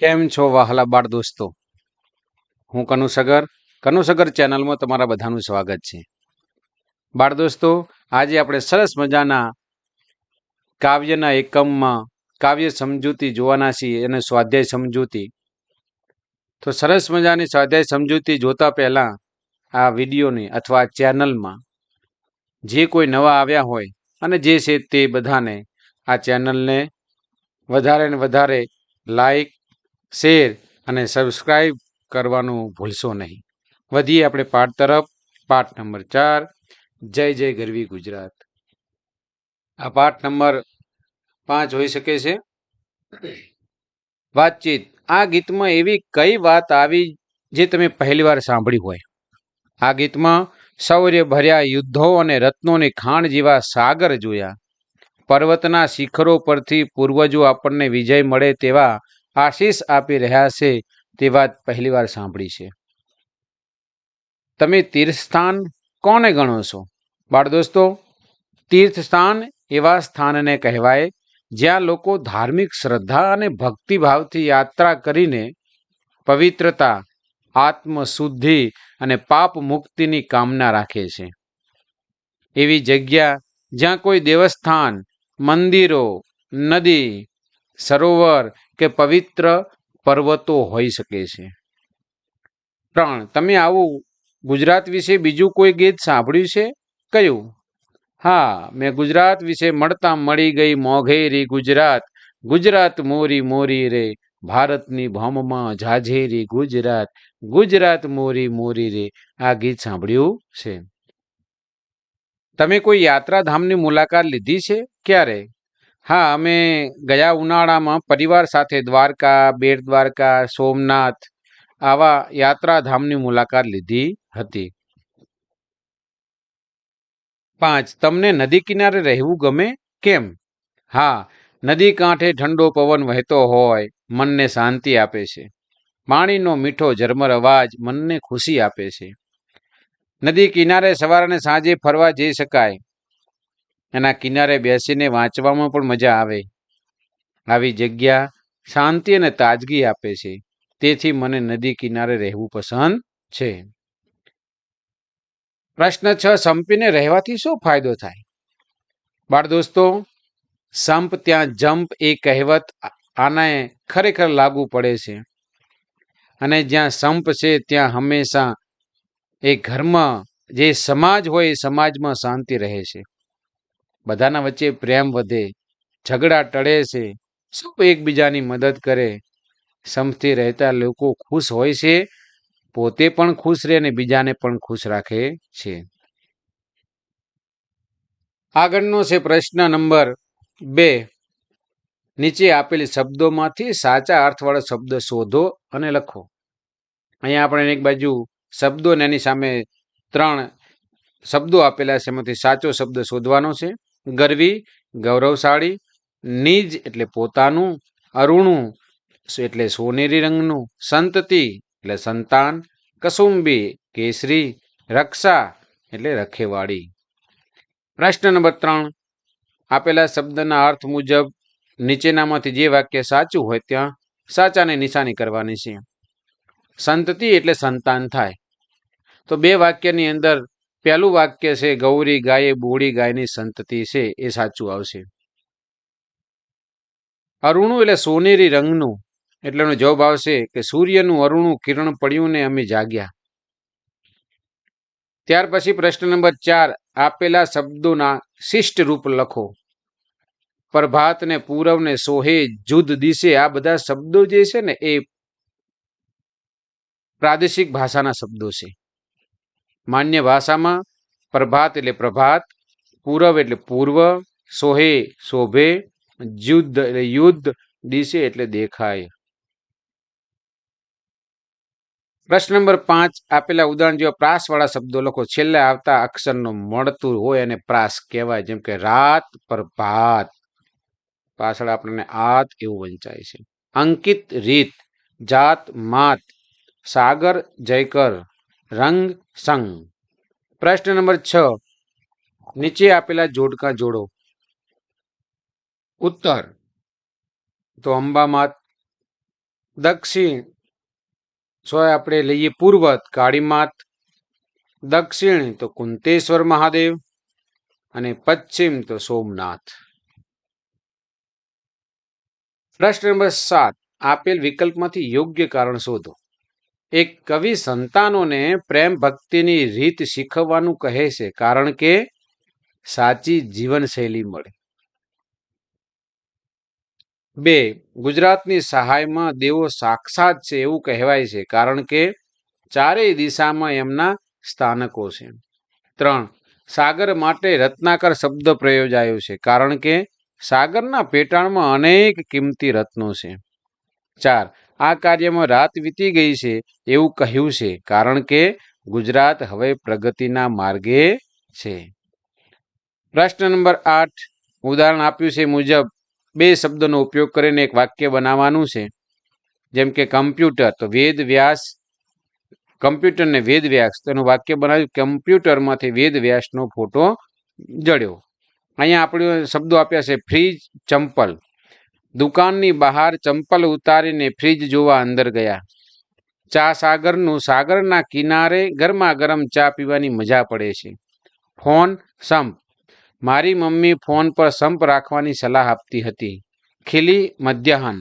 કેમ છો વાહલા બાળ દોસ્તો? હું કનુસગર કનુસગર ચેનલમાં તમારા બધાનું સ્વાગત છે. બાળ દોસ્તો, આજે આપણે સરસ મજાના કાવ્યના એકમમાં કાવ્ય સમજૂતી જોવાના છીએ અને સ્વાધ્યાય સમજૂતી. તો સરસ મજાની સ્વાધ્યાય સમજૂતી જોતા પહેલાં આ વિડીયોની અથવા ચેનલમાં જે કોઈ નવા આવ્યા હોય અને જે છે તે બધાને આ ચેનલને વધારે ને વધારે લાઈક શેર અને સબસ્ક્રાઈબ કરવાનું ભૂલશો નહીં. વધીએ આપણે પાઠ તરફ. પાઠ નંબર ચાર. જય જય ગરવી ગુજરાત. આ પાઠ નંબર પાંચ હોઈ શકે છે. વાતચીત. આ ગીતમાં એવી કઈ વાત આવી જે તમે પહેલી વાર સાંભળી હોય? આ ગીતમાં શૌર્ય ભર્યા યુદ્ધો અને રત્નોની ખાણ જેવા સાગર જોયા. પર્વતના શિખરો પરથી પૂર્વજો આપણને વિજય મળે તેવા આશીષ આપી રહ્યા છે તે વાત પહેલીવાર સાંભળી છે. તમે તીર્થસ્થાન કોને ગણો છો? બાળ દોસ્તો, તીર્થસ્થાન એવા સ્થાનને કહેવાય જ્યાં લોકો ધાર્મિક શ્રદ્ધા અને ભક્તિભાવથી યાત્રા કરીને પવિત્રતા, આત્મશુદ્ધિ અને પાપ મુક્તિની કામના રાખે છે. એવી જગ્યા જ્યાં કોઈ દેવસ્થાન, મંદિરો, નદી સરોવર કે પવિત્ર પર્વતો હોઈ શકે છે. ત્રણ, તમે આવું, ગુજરાત વિશે બીજું કોઈ ગીત સાંભળ્યું છે? કયું? હા, મેં ગુજરાત વિશે મળતા મળી ગઈ મોઘેરી ગુજરાત ગુજરાત મોરી મોરી રે, ભારતની ભોમમાં ઝાઝેરી ગુજરાત ગુજરાત મોરી મોરી રે, આ ગીત સાંભળ્યું છે. તમે કોઈ યાત્રાધામની મુલાકાત લીધી છે? ક્યારે? હા, અમે ગયા ઉનાળામાં પરિવાર સાથે દ્વારકા, બેટ દ્વારકા, સોમનાથ આવા યાત્રાધામની મુલાકાત લીધી હતી. પાંચ, તમને નદી કિનારે રહેવું ગમે? કેમ? હા, નદી કાંઠે ઠંડો પવન વહેતો હોય, મનને શાંતિ આપે છે. પાણીનો મીઠો ઝરમર અવાજ મનને ખુશી આપે છે. નદી કિનારે સવારે સાંજે ફરવા જઈ શકાય. એના કિનારે બેસીને વાંચવામાં પણ મજા આવે. આવી જગ્યા શાંતિ અને તાજગી આપે છે. તેથી મને નદી કિનારે રહેવું પસંદ છે. પ્રશ્ન છ, સંપીને રહેવાથી શું ફાયદો થાય? બાળ દોસ્તો, સંપ ત્યાં જમ્પ એ કહેવત આને ખરેખર લાગુ પડે છે. અને જ્યાં સંપ છે, ત્યાં હંમેશા એ ઘરમાં જે સમાજ હોય એ સમાજમાં શાંતિ રહે છે. બધાના વચ્ચે પ્રેમ વધે, ઝઘડા ટળે છે, સૌ એકબીજાની મદદ કરે. સમથી રહેતા લોકો ખુશ હોય છે, પોતે પણ ખુશ રહે અને બીજાને પણ ખુશ રાખે છે. આગળનો છે પ્રશ્ન નંબર બે. નીચે આપેલ શબ્દોમાંથી સાચા અર્થવાળો શબ્દ શોધો અને લખો. અહીંયા આપણે એક બાજુ શબ્દો અને એની સામે ત્રણ શબ્દો આપેલા છે, એમાંથી સાચો શબ્દ શોધવાનો છે. ગરવી, ગૌરવશાળી, નિજ એટલે પોતાનું, અરુણું એટલે સોનેરી રંગનું, સંતતિ એટલે સંતાન, કસુંબી કેસરી, રક્ષા એટલે રખેવાળી. પ્રશ્ન નંબર ત્રણ. આપેલા શબ્દના અર્થ મુજબ નીચેનામાંથી જે વાક્ય સાચું હોય ત્યાં સાચાને નિશાની કરવાની છે. સંતતિ એટલે સંતાન થાય. તો બે વાક્યની અંદર પહેલું વાક્ય છે, ગૌરી ગાયે બોળી ગાયની સંતતિ છે એ સાચું આવશે. અરુણું એટલે સોનેરી રંગનું, એટલે એનો જવાબ આવશે કે સૂર્યનું અરુણું કિરણ પડ્યું ને અમે જાગ્યા. ત્યાર પછી પ્રશ્ન નંબર ચાર, આપેલા શબ્દોના શિષ્ટ રૂપ લખો. પ્રભાત ને પૂરવ ને સોહે જુદ દિશે આ બધા શબ્દો જે છે ને એ પ્રાદેશિક ભાષાના શબ્દો છે. માન્ય ભાષામાં પ્રભાત એટલે પ્રભાત પૂરવ એટલે પૂર્વ, સોહે શોભે યુદ્ધ એટલે યુદ્ધ દિશે એટલે દેખાય. પ્રશ્ન નંબર પાંચ, આપેલા ઉદાહરણ જેવા પ્રાસવાળા શબ્દો લખો. છેલ્લે આવતા અક્ષરનો મળતું હોય અને પ્રાસ કહેવાય, જેમ કે રાત પ્રભાત પાછળ આપણને આત એવું વંચાય છે. અંકિત રીત, જાત માત, સાગર જયકર. રંગ સંગ પ્રશ્ન નંબર છ. નીચે આપેલા જોડકા જોડો. ઉત્તર. તો અંબામાત. દક્ષિણ. સો આપણે લઈએ પૂર્વત, કાળીમાત. દક્ષિણ તો કુંતેશ્વર મહાદેવ અને પશ્ચિમ તો સોમનાથ. પ્રશ્ન નંબર સાત. આપેલ વિકલ્પમાંથી યોગ્ય કારણ શોધો. એક કવિ સંતાનોને પ્રેમ ભક્તિની રીત શીખવવાનું કહે છે, કારણ કે સાચી જીવનશૈલી મળે. બે, ગુજરાતની સહાયમાં દેવો સાક્ષાત છે એવું કહેવાય છે, કારણ કે ચારેય દિશામાં એમના સ્થાનકો છે. ત્રણ, સાગર માટે રત્નાકર શબ્દ પ્રયોજાયો છે, કારણ કે સાગરના પેટાણમાં અનેક કિંમતી રત્નો છે. ચાર આ કાર્યમાં રાત વીતી ગઈ છે એવું કહ્યું છે, કારણ કે ગુજરાત હવે પ્રગતિના માર્ગે છે. પ્રશ્ન નંબર આઠ, ઉદાહરણ આપ્યું છે મુજબ, બે શબ્દનો ઉપયોગ કરીને એક વાક્ય બનાવવાનું છે. જેમ કે કમ્પ્યુટર, તો વેદ વ્યાસ કમ્પ્યુટર ને વેદ વ્યાસ તેનું વાક્ય બનાવ્યું, કમ્પ્યુટરમાંથી વેદ વ્યાસનો ફોટો જડ્યો. અહીંયા આપણે શબ્દો આપ્યા છે, ફ્રીજ ચંપલ. દુકાનની બહાર ચંપલ ઉતારીને ફ્રીજ જોવા અંદર ગયા. ચા સાગરનું સાગરના કિનારે ગરમા ગરમ ચા પીવાની મજા પડે છે. ફોન સંપ. મારી મમ્મી ફોન પર સંપ રાખવાની સલાહ આપતી હતી. ખીલી મધ્યાહન.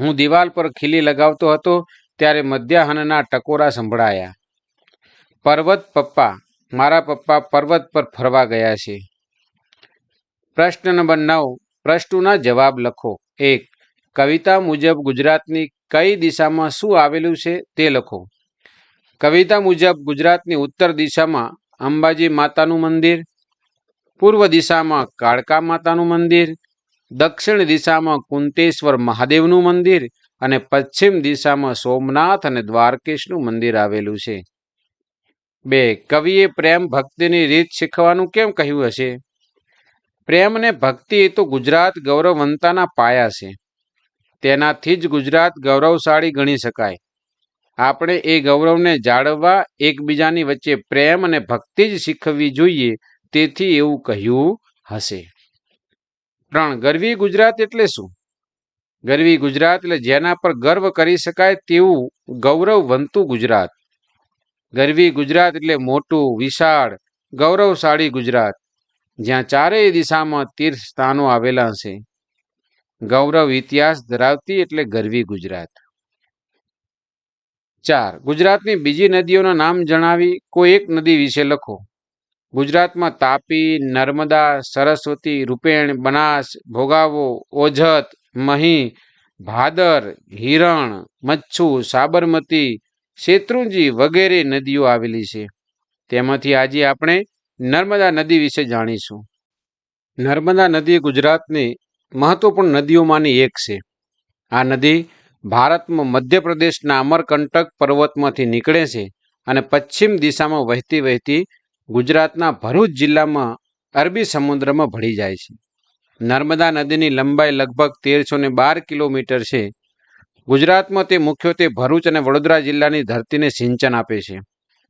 હું દિવાલ પર ખીલી લગાવતો હતો ત્યારે મધ્યાહનના ટકોરા સંભળાયા. પર્વત પપ્પા. મારા પપ્પા પર્વત પર ફરવા ગયા છે. પ્રશ્ન નંબર નવ. પ્રશ્નોના જવાબ લખો. એક, કવિતા મુજબ ગુજરાતની કઈ દિશામાં શું આવેલું છે તે લખો. કવિતા મુજબ ગુજરાતની ઉત્તર દિશામાં અંબાજી માતાનું મંદિર, પૂર્વ દિશામાં કાળકા માતાનું મંદિર, દક્ષિણ દિશામાં કુંતેશ્વર મહાદેવનું મંદિર અને પશ્ચિમ દિશામાં સોમનાથ અને દ્વારકેશનું મંદિર આવેલું છે. બે, કવિએ પ્રેમ ભક્તિની રીત શીખવાનું કેમ કહ્યું હશે? પ્રેમ અને ભક્તિ તો ગુજરાત ગૌરવવંતાના પાયા છે. તેનાથી જ ગુજરાત ગૌરવશાળી ગણી શકાય. આપણે એ ગૌરવને જાળવવા એકબીજાની વચ્ચે પ્રેમ અને ભક્તિ જ શીખવવી જોઈએ તેથી એવું કહ્યું હશે. ત્રણ, ગરવી ગુજરાત એટલે શું? ગરવી ગુજરાત એટલે જેના પર ગર્વ કરી શકાય તેવું ગૌરવવંતું ગુજરાત. ગરવી ગુજરાત એટલે મોટું, વિશાળ, ગૌરવશાળી ગુજરાત. જ્યાં ચારેય દિશામાં તીર્થ સ્થાનો આવેલા છે ગૌરવ ઇતિહાસ ધરાવતી એટલે ગરવી ગુજરાત. ચાર, ગુજરાતની બીજી નદીઓના નામ જણાવી કોઈ એક નદી વિશે લખો. ગુજરાતમાં તાપી, નર્મદા, સરસ્વતી, રૂપેણ, બનાસ, ભોગાવો, ઓજત, મહી, ભાદર, હિરણ, મચ્છુ, સાબરમતી, શેત્રુંજી વગેરે નદીઓ આવેલી છે. તેમાંથી આજે આપણે નર્મદા નદી વિશે જાણીશું. નર્મદા નદી ગુજરાતની મહત્વપૂર્ણ નદીઓમાંની એક છે. આ નદી ભારતમાં મધ્યપ્રદેશના અમરકંટક પર્વતમાંથી નીકળે છે અને પશ્ચિમ દિશામાં વહેતી વહેતી ગુજરાતના ભરૂચ જિલ્લામાં અરબી સમુદ્રમાં ભળી જાય છે. નર્મદા નદીની લંબાઈ લગભગ તેરસો ને બાર કિલોમીટર છે. ગુજરાતમાં તે મુખ્યત્વે ભરૂચ અને વડોદરા જિલ્લાની ધરતીને સિંચન આપે છે.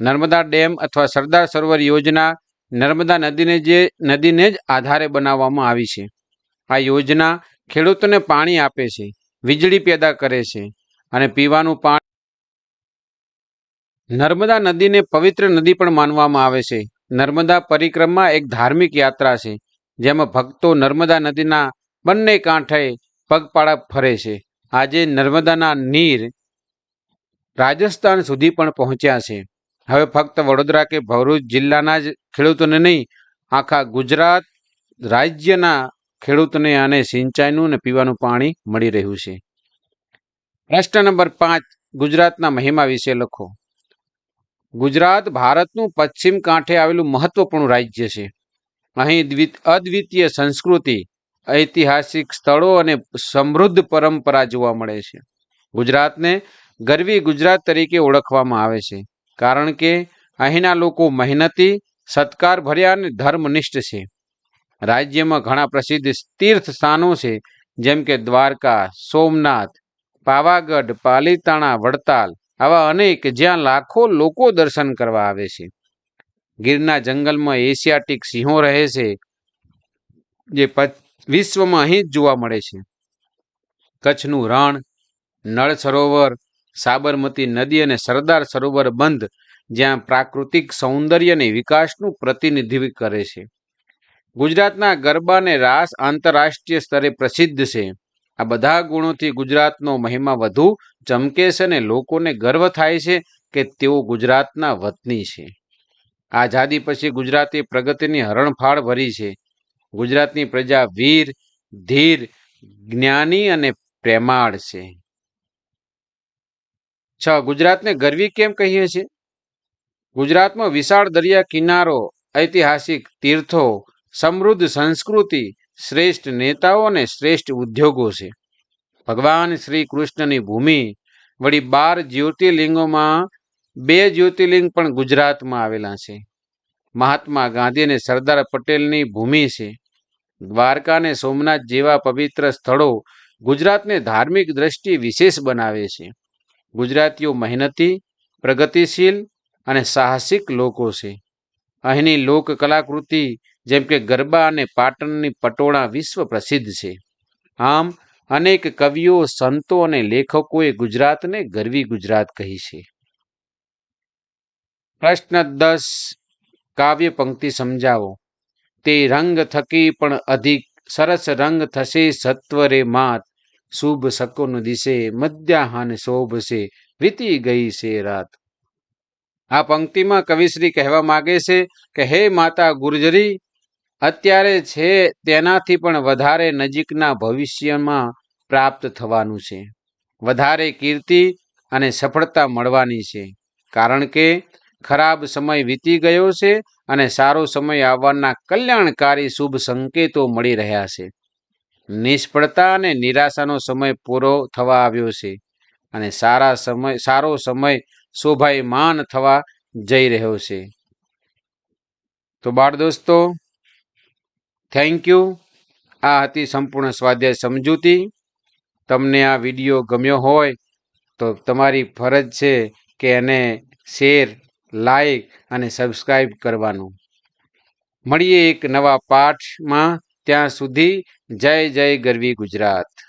નર્મદા ડેમ અથવા સરદાર સરોવર યોજના નર્મદા નદીને જે, નદીને જ આધારે બનાવવામાં આવી છે. આ યોજના ખેડૂતોને પાણી આપે છે, વીજળી પેદા કરે છે અને પીવાનું પાણી નર્મદા નદીને પવિત્ર નદી પણ માનવામાં આવે છે. નર્મદા પરિક્રમા એક ધાર્મિક યાત્રા છે, જેમાં ભક્તો નર્મદા નદીના બંને કાંઠે પગપાળા ફરે છે. આજે નર્મદાના નીર રાજસ્થાન સુધી પણ પહોંચ્યા છે. હવે ફક્ત વડોદરા કે ભરૂચ જિલ્લાના જ ખેડૂતોને નહીં, આખા ગુજરાત રાજ્યના ખેડૂતોને આને સિંચાઈનું અને પીવાનું પાણી મળી રહ્યું છે. પ્રશ્ન નંબર પાંચ, ગુજરાતના મહિમા વિશે લખો. ગુજરાત ભારતનું પશ્ચિમ કાંઠે આવેલું મહત્વપૂર્ણ રાજ્ય છે. અહીં અદ્વિતીય સંસ્કૃતિ, ઐતિહાસિક સ્થળો અને સમૃદ્ધ પરંપરા જોવા મળે છે. ગુજરાતને ગરવી ગુજરાત તરીકે ઓળખવામાં આવે છે. કારણ કે અહીંના લોકો મહેનતી, સત્કાર ભર્યા અને ધર્મનિષ્ઠ છે. રાજ્યમાં ઘણા પ્રસિદ્ધ તીર્થ સ્થાનો છે, જેમ કે દ્વારકા, સોમનાથ, પાવાગઢ, પાલીતાણા, વડતાલ, આવા અનેક જ્યાં લાખો લોકો દર્શન કરવા આવે છે. ગીરના જંગલમાં એશિયાટિક સિંહો રહે છે, જે વિશ્વમાં અહીં જ જોવા મળે છે. કચ્છનું રણ, નળ સરોવર સાબરમતી નદી અને સરદાર સરોવર બંધ, જ્યાં પ્રાકૃતિક સૌંદર્યને વિકાસનું પ્રતિનિધિત્વ કરે છે. ગુજરાતના ગરબા અને રાસ આંતરરાષ્ટ્રીય સ્તરે પ્રસિદ્ધ છે. આ બધા ગુણોથી ગુજરાતનો મહિમા વધુ ચમકે છે અને લોકોને ગર્વ થાય છે કે તેઓ ગુજરાતના વતની છે. આઝાદી પછી ગુજરાતે પ્રગતિની હરણફાળ ભરી છે. ગુજરાતની પ્રજા વીર, ધીર, જ્ઞાની અને પ્રેમાળ છે. છ, ગુજરાતને ગરવી કેમ કહીએ છીએ? ગુજરાતમાં વિશાળ દરિયા કિનારો, ઐતિહાસિક તીર્થો, સમૃદ્ધ સંસ્કૃતિ, શ્રેષ્ઠ નેતાઓ અને શ્રેષ્ઠ ઉદ્યોગો છે. ભગવાન શ્રી કૃષ્ણની ભૂમિ વળી બાર જ્યોતિર્લિંગોમાં બે જ્યોતિર્લિંગ પણ ગુજરાતમાં આવેલા છે. મહાત્મા ગાંધી અને સરદાર પટેલની ભૂમિ છે. દ્વારકા અને સોમનાથ જેવા પવિત્ર સ્થળો ગુજરાતને ધાર્મિક દ્રષ્ટિએ વિશેષ બનાવે છે. ગુજરાતીઓ મહેનતી, પ્રગતિશીલ અને સાહસિક લોકો છે. અહીંની લોક કલાકૃતિ જેમ કે ગરબા અને પાટણની પટોળા વિશ્વ પ્રસિદ્ધ છે. આમ, અનેક કવિઓ, સંતો અને લેખકોએ ગુજરાતને ગરવી ગુજરાત કહી છે. પ્રશ્ન દસ, કાવ્ય પંક્તિ સમજાવો. તે રંગ થકી પણ અધિક, સરસ રંગ થશે સત્વરે માત. શુભ શકુન દિશે, મધ્યાહન શોભશે, વીતી ગઈ છે રાત. આ પંક્તિમાં કવિશ્રી કહેવા માંગે છે કે, હે માતા ગુર્જરી, અત્યારે છે તેનાથી પણ વધારે નજીકના ભવિષ્યમાં પ્રાપ્ત થવાનું છે. વધારે કીર્તિ અને સફળતા મળવાની છે. કારણ કે, ખરાબ સમય વીતી ગયો છે અને સારો સમય આવવાના કલ્યાણકારી શુભ સંકેતો મળી રહ્યા છે. નિષ્ફળતા અને નિરાશાનો સમય પૂરો થવા આવ્યો છે અને સારા સમય, સારો સમય શોભાયમાન થવા જઈ રહ્યો છે. તો બાળ દોસ્તો થેન્ક યુ આ હતી સંપૂર્ણ સ્વાધ્યાય સમજૂતી. તમને આ વીડિયો ગમ્યો હોય તો તમારી ફરજ છે કે એને શેર, લાઈક અને સબસ્ક્રાઈબ કરવાનું. મળીએ એક નવા પાઠમાં. ત્યાં સુધી જય જય ગરવી ગુજરાત.